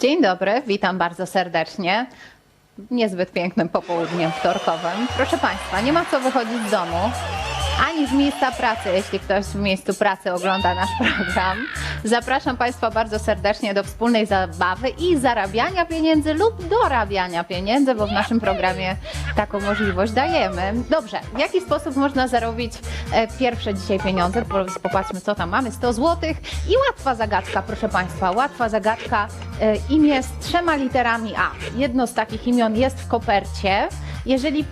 Dzień dobry, witam bardzo serdecznie. Niezbyt pięknym popołudniem wtorkowym. Proszę Państwa, nie ma co wychodzić z domu, ani z miejsca pracy, jeśli ktoś w miejscu pracy ogląda nasz program. Zapraszam Państwa bardzo serdecznie do wspólnej zabawy i zarabiania pieniędzy lub dorabiania pieniędzy, bo w naszym programie taką możliwość dajemy. Dobrze, w jaki sposób można zarobić e, pierwsze dzisiaj pieniądze? Po- Popatrzmy, co tam mamy. 100 zł i łatwa zagadka, proszę Państwa. Łatwa zagadka. E, imię z trzema literami A. Jedno z takich imion jest w kopercie. Jeżeli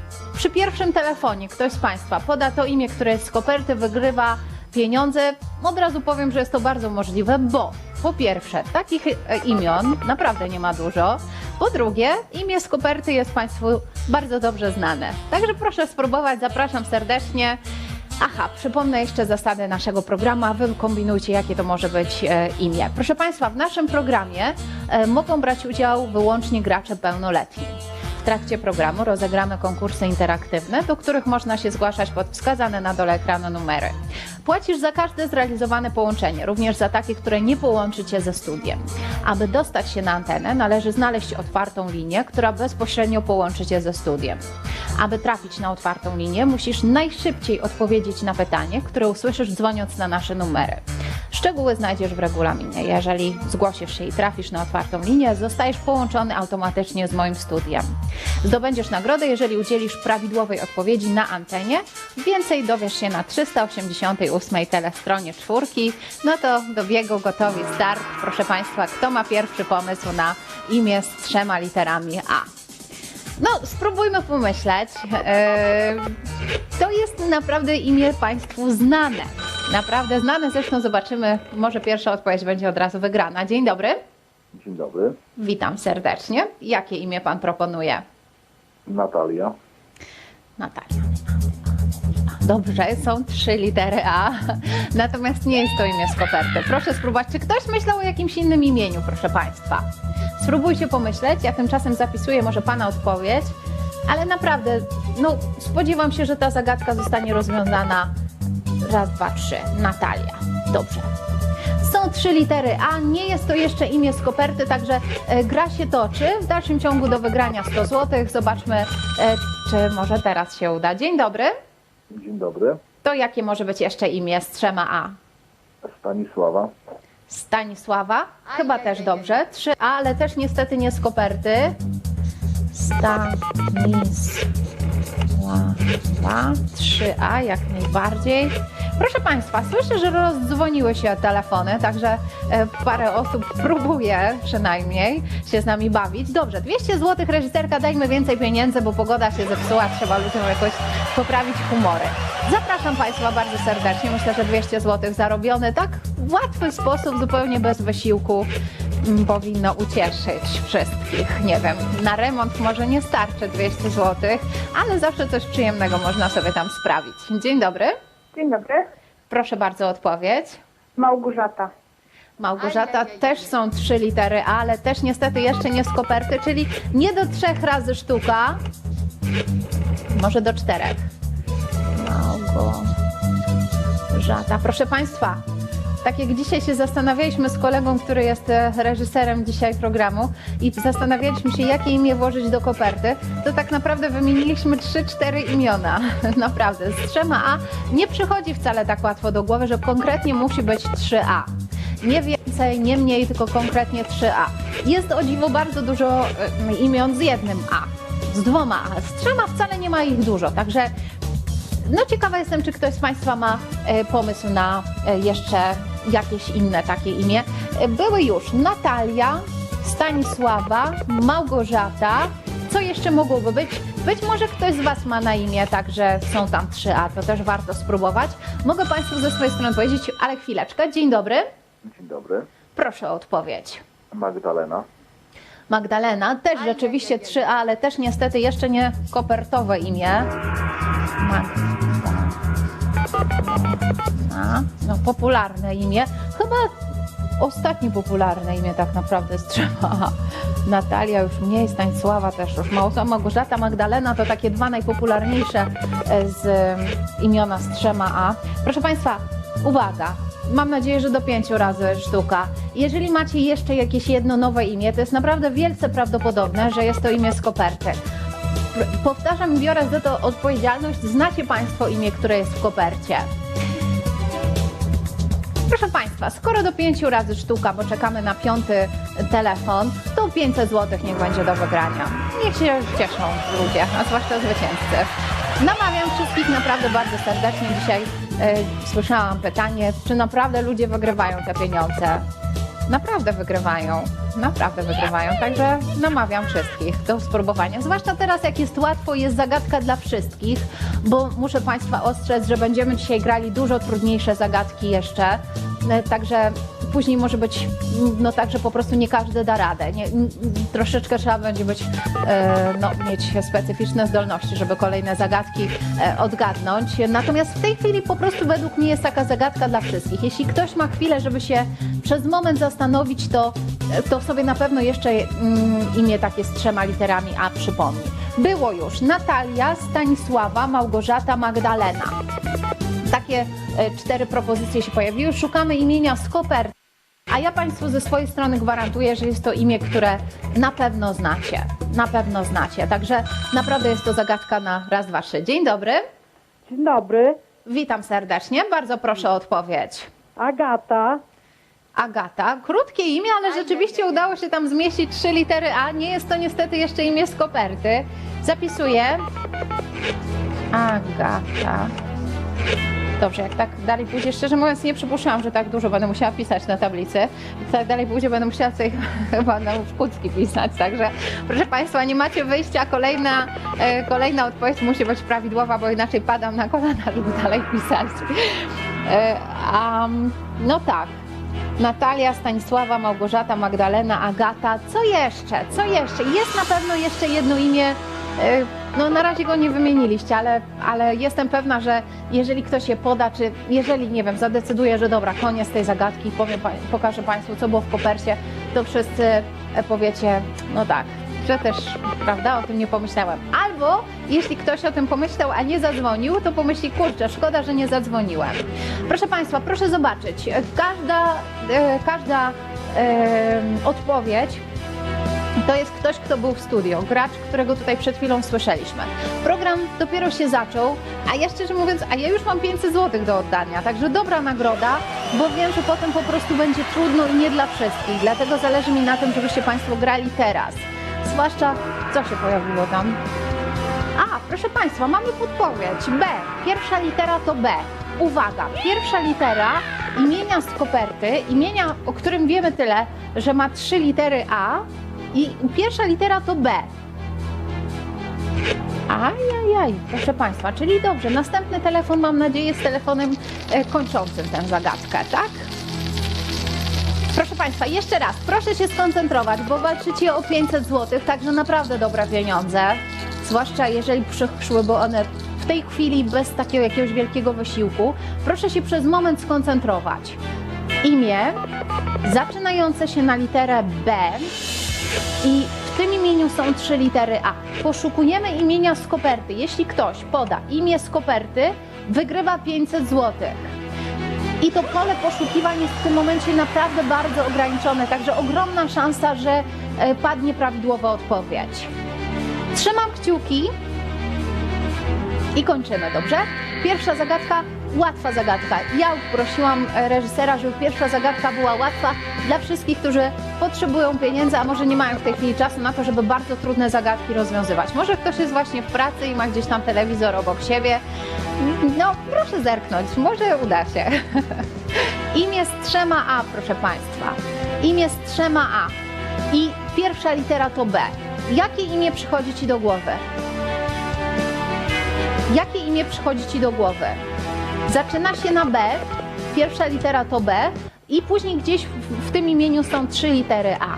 przy pierwszym telefonie ktoś z Państwa poda to imię, które jest z koperty, wygrywa pieniądze, od razu powiem, że jest to bardzo możliwe, bo po pierwsze, takich e, imion naprawdę nie ma dużo. Po drugie, imię z koperty jest Państwu bardzo dobrze znane. Także proszę spróbować, zapraszam serdecznie. Aha, przypomnę jeszcze zasady naszego programu, a wy kombinujcie, jakie to może być e, imię. Proszę Państwa, w naszym programie e, mogą brać udział wyłącznie gracze pełnoletni. Trakcie programu rozegramy konkursy interaktywne, do których można się zgłaszać pod wskazane na dole ekranu numery. Płacisz za każde zrealizowane połączenie, również za takie, które nie połączy Cię ze studiem. Aby dostać się na antenę, należy znaleźć otwartą linię, która bezpośrednio połączy Cię ze studiem. Aby trafić na otwartą linię, musisz najszybciej odpowiedzieć na pytanie, które usłyszysz dzwoniąc na nasze numery. Szczegóły znajdziesz w regulaminie. Jeżeli zgłosisz się i trafisz na otwartą linię, zostajesz połączony automatycznie z moim studiem. Zdobędziesz nagrodę, jeżeli udzielisz prawidłowej odpowiedzi na antenie. Więcej dowiesz się na 388 telestronie czwórki. No to do biegu gotowi start. Proszę Państwa, kto ma pierwszy pomysł na imię z trzema literami A? No, spróbujmy pomyśleć. Eee, to jest naprawdę imię Państwu znane. Naprawdę znane. Zresztą zobaczymy, może pierwsza odpowiedź będzie od razu wygrana. Dzień dobry. Dzień dobry. Witam serdecznie. Jakie imię Pan proponuje? Natalia. Natalia. Dobrze, są trzy litery A, natomiast nie jest to imię z koperty. Proszę spróbować, czy ktoś myślał o jakimś innym imieniu, proszę Państwa. Spróbujcie pomyśleć, ja tymczasem zapisuję może Pana odpowiedź, ale naprawdę, no spodziewam się, że ta zagadka zostanie rozwiązana raz, dwa, trzy. Natalia. Dobrze. Są trzy litery A, nie jest to jeszcze imię z koperty, także e, gra się toczy. W dalszym ciągu do wygrania 100 zł. Zobaczmy, e, czy może teraz się uda. Dzień dobry. Dzień dobry. To jakie może być jeszcze imię z trzema A? Stanisława. Stanisława? Chyba też dobrze. 3A, ale też niestety nie z koperty. Stanisława. 3A jak najbardziej. Proszę Państwa, słyszę, że rozdzwoniły się telefony, także e, parę osób próbuje przynajmniej się z nami bawić. Dobrze, 200 zł reżyserka, dajmy więcej pieniędzy, bo pogoda się zepsuła, trzeba ludziom jakoś poprawić humory. Zapraszam Państwa bardzo serdecznie. Myślę, że 200 zł zarobione tak w łatwy sposób, zupełnie bez wysiłku powinno ucieszyć wszystkich. Nie wiem, na remont może nie starczy 200 zł, ale zawsze coś przyjemnego można sobie tam sprawić. Dzień dobry. Dzień dobry. Proszę bardzo o odpowiedź. Małgorzata. Małgorzata też są trzy litery, ale też niestety jeszcze nie z koperty, czyli nie do trzech razy sztuka. Może do czterech. Małgorzata. Proszę Państwa, tak jak dzisiaj się zastanawialiśmy z kolegą, który jest e, reżyserem dzisiaj programu i zastanawialiśmy się, jakie imię włożyć do koperty, to tak naprawdę wymieniliśmy 3-4 imiona. Naprawdę, z trzema A nie przychodzi wcale tak łatwo do głowy, że konkretnie musi być 3A. Nie więcej, nie mniej, tylko konkretnie 3A. Jest o dziwo bardzo dużo e, imion z jednym A, z dwoma A. Z trzema wcale nie ma ich dużo, także no ciekawa jestem, czy ktoś z Państwa ma e, pomysł na jeszcze jakieś inne takie imię. E, Były już Natalia, Stanisława, Małgorzata. Co jeszcze mogłoby być? Być może ktoś z Was ma na imię, także są tam trzy A, to też warto spróbować. Mogę Państwu ze swojej strony powiedzieć, ale chwileczkę. Dzień dobry. Dzień dobry. Proszę o odpowiedź. Magdalena. Magdalena, też rzeczywiście 3A, ale też niestety jeszcze nie kopertowe imię. Magdalena. No, popularne imię. Chyba ostatnie popularne imię tak naprawdę z trzema. A. Natalia już mniej, Stanisława też już mało. Małgorzata, Magdalena to takie dwa najpopularniejsze e, z imiona z trzema A. Proszę Państwa, uwaga. mam nadzieję, że do pięciu razy sztuka. Jeżeli macie jeszcze jakieś jedno nowe imię, to jest naprawdę wielce prawdopodobne, że jest to imię z koperty. Powtarzam biorę za to odpowiedzialność. Znacie Państwo imię, które jest w kopercie. Proszę Państwa, skoro do pięciu razy sztuka, bo czekamy na piąty telefon, to 500 zł niech będzie do wygrania. Niech się cieszą ludzie, a zwłaszcza zwycięzcy. Namawiam wszystkich naprawdę bardzo serdecznie. Dzisiaj e, słyszałam pytanie, czy naprawdę ludzie wygrywają te pieniądze. Naprawdę wygrywają, naprawdę wygrywają. Także namawiam wszystkich do spróbowania. Zwłaszcza teraz, jak jest łatwo, jest zagadka dla wszystkich, bo muszę Państwa ostrzec, że będziemy dzisiaj grali dużo trudniejsze zagadki jeszcze. E, Także później może być, no tak, że po prostu nie każdy da radę. Nie, troszeczkę trzeba będzie być, e, no, mieć specyficzne zdolności, żeby kolejne zagadki e, odgadnąć. Natomiast w tej chwili po prostu według mnie jest taka zagadka dla wszystkich. Jeśli ktoś ma chwilę, żeby się przez moment zastanowić, to, to sobie na pewno jeszcze mm, imię takie z trzema literami A przypomni. Było już Natalia, Stanisława, Małgorzata, Magdalena. Takie e, cztery propozycje się pojawiły. Szukamy imienia z koperty. A ja Państwu ze swojej strony gwarantuję, że jest to imię, które na pewno znacie. Na pewno znacie. Także naprawdę jest to zagadka na raz, dwa, trzy. Dzień dobry. Dzień dobry, Witam serdecznie. Bardzo proszę o odpowiedź. Agata. Agata. Krótkie imię, ale rzeczywiście udało się tam zmieścić trzy litery A. Nie jest to niestety jeszcze imię z koperty. Zapisuję. Agata. Dobrze, jak tak dalej pójdzie, szczerze mówiąc nie przypuszczałam, że tak dużo będę musiała pisać na tablicy. Jak tak dalej pójdzie, będę musiała sobie chyba na szkucki pisać, także proszę Państwa, nie macie wyjścia, kolejna, e, kolejna odpowiedź musi być prawidłowa, bo inaczej padam na kolana, żeby dalej pisać. E, a, no tak, Natalia, Stanisława, Małgorzata, Magdalena, Agata. Co jeszcze? Co jeszcze? Jest na pewno jeszcze jedno imię. Y, No na razie go nie wymieniliście, ale, ale jestem pewna, że jeżeli ktoś je poda, czy jeżeli, nie wiem, zadecyduje, że dobra, koniec tej zagadki, powiem, pokażę Państwu, co było w kopercie, to wszyscy e, powiecie, no tak, że też, prawda, o tym nie pomyślałem. Albo jeśli ktoś o tym pomyślał, a nie zadzwonił, to pomyśli, kurczę, szkoda, że nie zadzwoniłem. Proszę Państwa, proszę zobaczyć, e, każda, e, każda e, odpowiedź to jest ktoś, kto był w studio, gracz, którego tutaj przed chwilą słyszeliśmy. Program dopiero się zaczął, a ja szczerze mówiąc, a ja już mam 500 zł do oddania, także dobra nagroda, bo wiem, że potem po prostu będzie trudno i nie dla wszystkich, dlatego zależy mi na tym, żebyście Państwo grali teraz. Zwłaszcza, co się pojawiło tam? A, proszę Państwa, mamy podpowiedź. B. Pierwsza litera to B. Uwaga, pierwsza litera imienia z koperty, imienia, o którym wiemy tyle, że ma trzy litery A i pierwsza litera to B. Ajajaj, proszę Państwa, czyli dobrze. Następny telefon, mam nadzieję, z telefonem e, kończącym tę zagadkę, tak? Proszę Państwa, jeszcze raz, proszę się skoncentrować, bo walczycie o 500 zł, także naprawdę dobre pieniądze. Zwłaszcza jeżeli przyszłyby one w tej chwili bez takiego jakiegoś wielkiego wysiłku. Proszę się przez moment skoncentrować. Imię zaczynające się na literę B i w tym imieniu są trzy litery A. Poszukujemy imienia z koperty. Jeśli ktoś poda imię z koperty, wygrywa 500 złotych. I to pole poszukiwań jest w tym momencie naprawdę bardzo ograniczone, także ogromna szansa, że e, padnie prawidłowa odpowiedź. Trzymam kciuki i kończymy, dobrze? Pierwsza zagadka, łatwa zagadka. Ja prosiłam e, reżysera, żeby pierwsza zagadka była łatwa dla wszystkich, którzy potrzebują pieniędzy, a może nie mają w tej chwili czasu na to, żeby bardzo trudne zagadki rozwiązywać. Może ktoś jest właśnie w pracy i ma gdzieś tam telewizor obok siebie. No, proszę zerknąć, może uda się. Imię z trzema A, proszę Państwa. Imię z trzema A. I pierwsza litera to B. Jakie imię przychodzi Ci do głowy? Jakie imię przychodzi Ci do głowy? Zaczyna się na B, pierwsza litera to B i później gdzieś w, w tym imieniu są trzy litery A.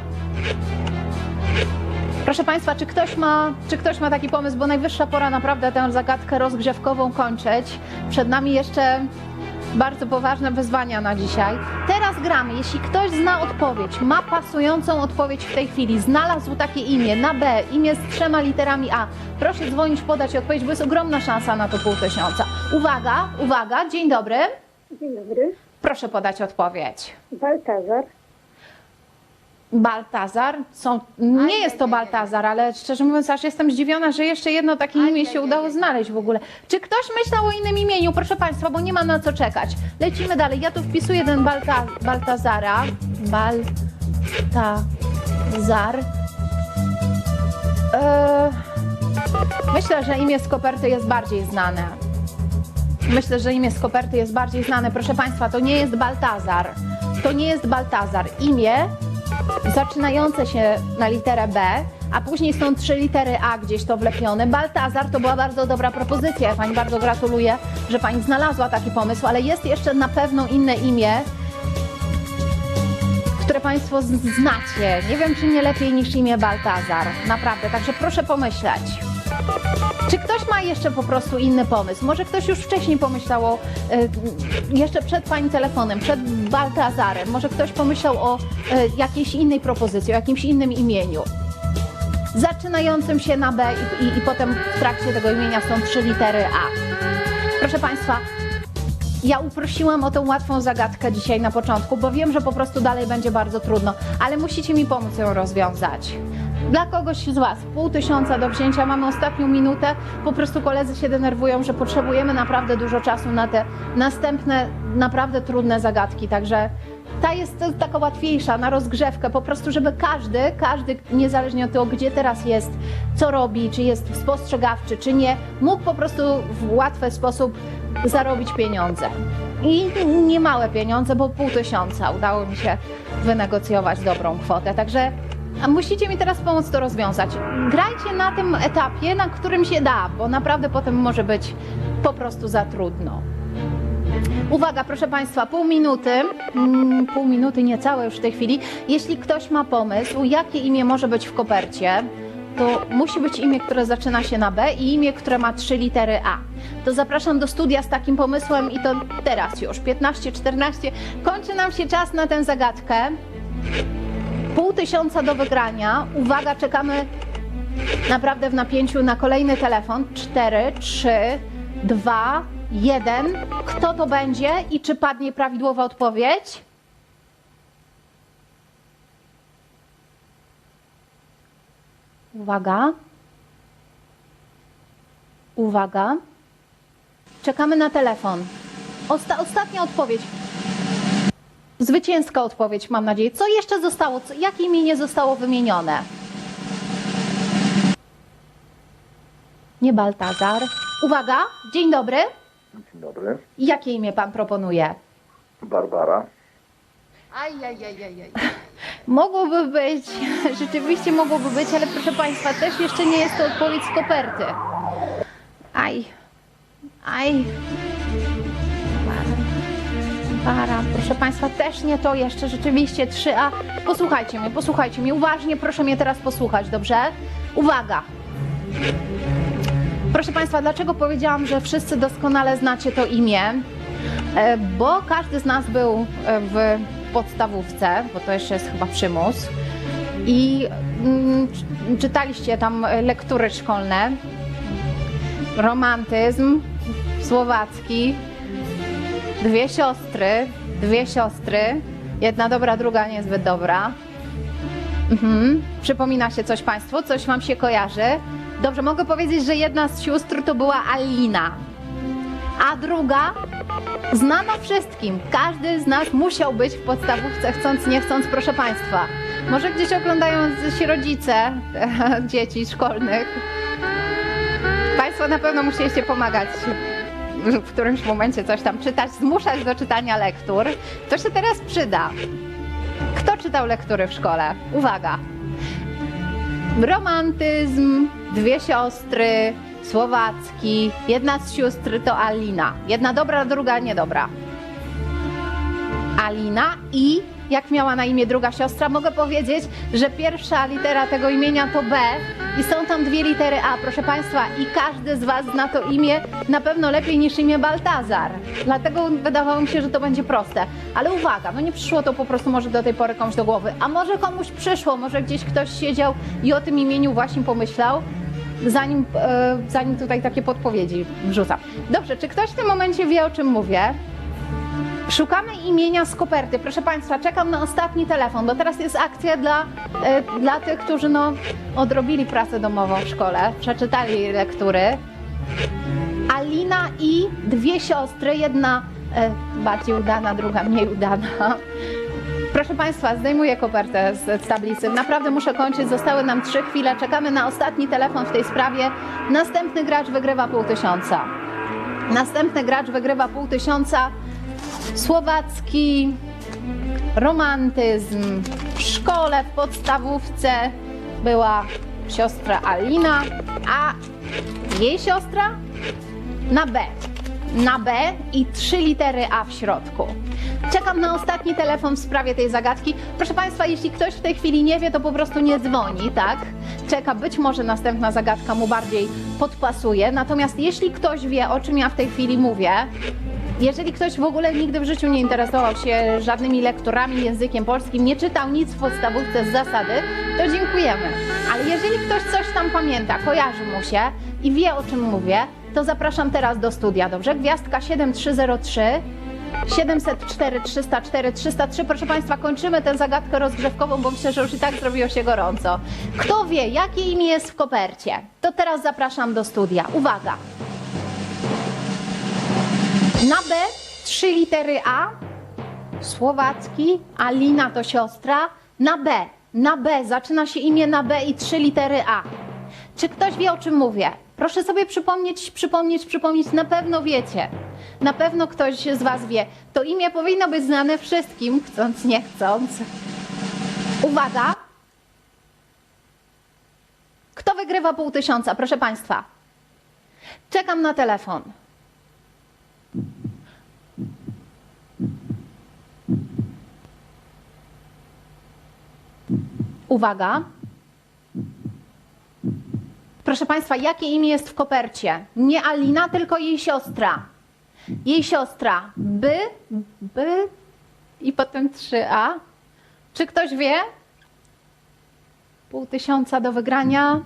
Proszę Państwa, czy ktoś, ma, czy ktoś ma taki pomysł, bo najwyższa pora naprawdę tę zagadkę rozgrzewkową kończyć. Przed nami jeszcze bardzo poważne wyzwania na dzisiaj. Teraz gramy. Jeśli ktoś zna odpowiedź, ma pasującą odpowiedź w tej chwili, znalazł takie imię na B, imię z trzema literami A, proszę dzwonić, podać odpowiedź, bo jest ogromna szansa na to pół tysiąca. Uwaga, uwaga, dzień dobry. Dzień dobry. Proszę podać odpowiedź. Baltazar. Baltazar? Są, nie jest to Baltazar, ale szczerze mówiąc, aż jestem zdziwiona, że jeszcze jedno takie imię się udało znaleźć w ogóle. Czy ktoś myślał o innym imieniu? Proszę Państwa, bo nie ma na co czekać. Lecimy dalej. Ja tu wpisuję ten Balta, Baltazara. Baltazar. Eee, myślę, że imię z koperty jest bardziej znane. Myślę, że imię z koperty jest bardziej znane. Proszę Państwa, to nie jest Baltazar. To nie jest Baltazar. Imię zaczynające się na literę B, a później są trzy litery A gdzieś to wlepione. Baltazar to była bardzo dobra propozycja. Ja Pani bardzo gratuluję, że Pani znalazła taki pomysł, ale jest jeszcze na pewno inne imię, które Państwo znacie. Nie wiem, czy nie lepiej niż imię Baltazar. Naprawdę, także proszę pomyśleć. Czy ktoś ma jeszcze po prostu inny pomysł? Może ktoś już wcześniej pomyślał o, y, jeszcze przed Pani telefonem, przed Baltazarem, może ktoś pomyślał o y, jakiejś innej propozycji, o jakimś innym imieniu. Zaczynającym się na B i, i, i potem w trakcie tego imienia są trzy litery A. Proszę Państwa, ja uprosiłam o tą łatwą zagadkę dzisiaj na początku, bo wiem, że po prostu dalej będzie bardzo trudno, ale musicie mi pomóc ją rozwiązać. Dla kogoś z Was pół tysiąca do wzięcia, mamy ostatnią minutę. Po prostu koledzy się denerwują, że potrzebujemy naprawdę dużo czasu na te następne, naprawdę trudne zagadki. Także ta jest taka łatwiejsza na rozgrzewkę, po prostu, żeby każdy, każdy, niezależnie od tego, gdzie teraz jest, co robi, czy jest spostrzegawczy, czy nie, mógł po prostu w łatwy sposób zarobić pieniądze. I nie małe pieniądze, bo pół tysiąca udało mi się wynegocjować dobrą kwotę. Także a musicie mi teraz pomóc to rozwiązać. Grajcie na tym etapie, na którym się da, bo naprawdę potem może być po prostu za trudno. Uwaga, proszę Państwa, pół minuty, mm, pół minuty niecałe już w tej chwili. Jeśli ktoś ma pomysł, jakie imię może być w kopercie, to musi być imię, które zaczyna się na B i imię, które ma trzy litery A. To zapraszam do studia z takim pomysłem i to teraz już, 15-14. Kończy nam się czas na tę zagadkę. Pół tysiąca do wygrania. Uwaga, czekamy naprawdę w napięciu na kolejny telefon. 4, 3, 2, 1. Kto to będzie i czy padnie prawidłowa odpowiedź? Uwaga. Uwaga. Czekamy na telefon. Osta- ostatnia odpowiedź. Zwycięska odpowiedź, mam nadzieję. Co jeszcze zostało? Co, jakie imię nie zostało wymienione? Nie Baltazar. Uwaga, dzień dobry. Dzień dobry. Jakie imię pan proponuje? Barbara. Mogłoby być, rzeczywiście mogłoby być, ale proszę Państwa, też jeszcze nie jest to odpowiedź z koperty. Aj, aj. Proszę Państwa, też nie to jeszcze, rzeczywiście 3A. Posłuchajcie mnie, posłuchajcie mnie, uważnie proszę mnie teraz posłuchać, dobrze? Uwaga. Proszę Państwa, dlaczego powiedziałam, że wszyscy doskonale znacie to imię? E, Bo każdy z nas był e, w podstawówce, bo to jeszcze jest chyba przymus. I mm, czy- czytaliście tam lektury szkolne. Romantyzm słowacki. Dwie siostry, dwie siostry. Jedna dobra, druga niezbyt dobra. Mhm. Przypomina się coś Państwu? Coś Wam się kojarzy? Dobrze, mogę powiedzieć, że jedna z sióstr to była Alina, a druga znana wszystkim. Każdy z nas musiał być w podstawówce, chcąc, nie chcąc, proszę Państwa. Może gdzieś oglądają się rodzice dzieci szkolnych. Państwo na pewno musieliście pomagać w którymś momencie coś tam czytać, zmuszać do czytania lektur. To się teraz przyda. Kto czytał lektury w szkole? Uwaga! Romantyzm, dwie siostry, słowacki, jedna z sióstr to Alina. Jedna dobra, druga niedobra. Alina i jak miała na imię druga siostra, mogę powiedzieć, że pierwsza litera tego imienia to B i są tam dwie litery A, proszę Państwa, i każdy z Was zna to imię na pewno lepiej niż imię Baltazar. Dlatego wydawało mi się, że to będzie proste. Ale uwaga, no nie przyszło to po prostu może do tej pory komuś do głowy, a może komuś przyszło, może gdzieś ktoś siedział i o tym imieniu właśnie pomyślał. Zanim, e, zanim tutaj takie podpowiedzi wrzucam. Dobrze, czy ktoś w tym momencie wie, o czym mówię? Szukamy imienia z koperty. Proszę Państwa, czekam na ostatni telefon, bo teraz jest akcja dla, e, dla tych, którzy no, odrobili pracę domową w szkole, przeczytali lektury. Alina i dwie siostry, jedna e, bardziej udana, druga mniej udana. Proszę Państwa, zdejmuję kopertę z, z tablicy. Naprawdę muszę kończyć. Zostały nam trzy chwile. Czekamy na ostatni telefon w tej sprawie. Następny gracz wygrywa pół tysiąca. Następny gracz wygrywa pół tysiąca. Słowacki romantyzm. W szkole, w podstawówce była siostra Alina, a jej siostra na B. Na B i trzy litery A w środku. Czekam na ostatni telefon w sprawie tej zagadki. Proszę Państwa, jeśli ktoś w tej chwili nie wie, to po prostu nie dzwoni, tak? Czeka, być może następna zagadka mu bardziej podpasuje. Natomiast jeśli ktoś wie, o czym ja w tej chwili mówię, jeżeli ktoś w ogóle nigdy w życiu nie interesował się żadnymi lekturami, językiem polskim, nie czytał nic w podstawówce z zasady, to dziękujemy. Ale jeżeli ktoś coś tam pamięta, kojarzy mu się i wie o czym mówię, to zapraszam teraz do studia, dobrze? Gwiazdka 7303 704 304 303. Proszę Państwa, kończymy tę zagadkę rozgrzewkową, bo myślę, że już i tak zrobiło się gorąco. Kto wie, jakie imię jest w kopercie? To teraz zapraszam do studia. Uwaga! Na B trzy litery A, słowacki, Alina to siostra. Na B, na B, zaczyna się imię na B i trzy litery A. Czy ktoś wie o czym mówię? Proszę sobie przypomnieć, przypomnieć, przypomnieć, na pewno wiecie. Na pewno ktoś z Was wie. To imię powinno być znane wszystkim, chcąc, nie chcąc. Uwaga! Kto wygrywa pół tysiąca? Proszę Państwa. Czekam na telefon. Uwaga. Proszę Państwa, jakie imię jest w kopercie? Nie Alina, tylko jej siostra. Jej siostra. By, by i potem 3A. Czy ktoś wie? Pół tysiąca do wygrania.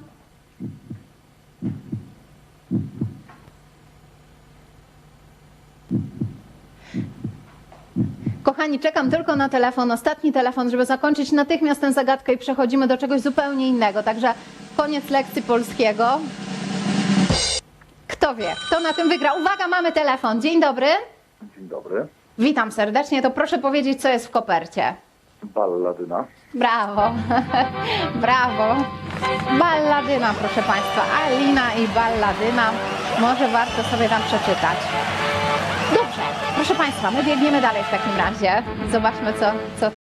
Kochani, czekam tylko na telefon, ostatni telefon, żeby zakończyć natychmiast tę zagadkę i przechodzimy do czegoś zupełnie innego. Także koniec lekcji polskiego. Kto wie, kto na tym wygra? Uwaga, mamy telefon. Dzień dobry. Dzień dobry. Witam serdecznie. To proszę powiedzieć, co jest w kopercie. Balladyna. Brawo, brawo. Balladyna, proszę Państwa. Alina i balladyna. Może warto sobie tam przeczytać. Proszę Państwa, my biegniemy dalej w takim razie. Zobaczmy, co, co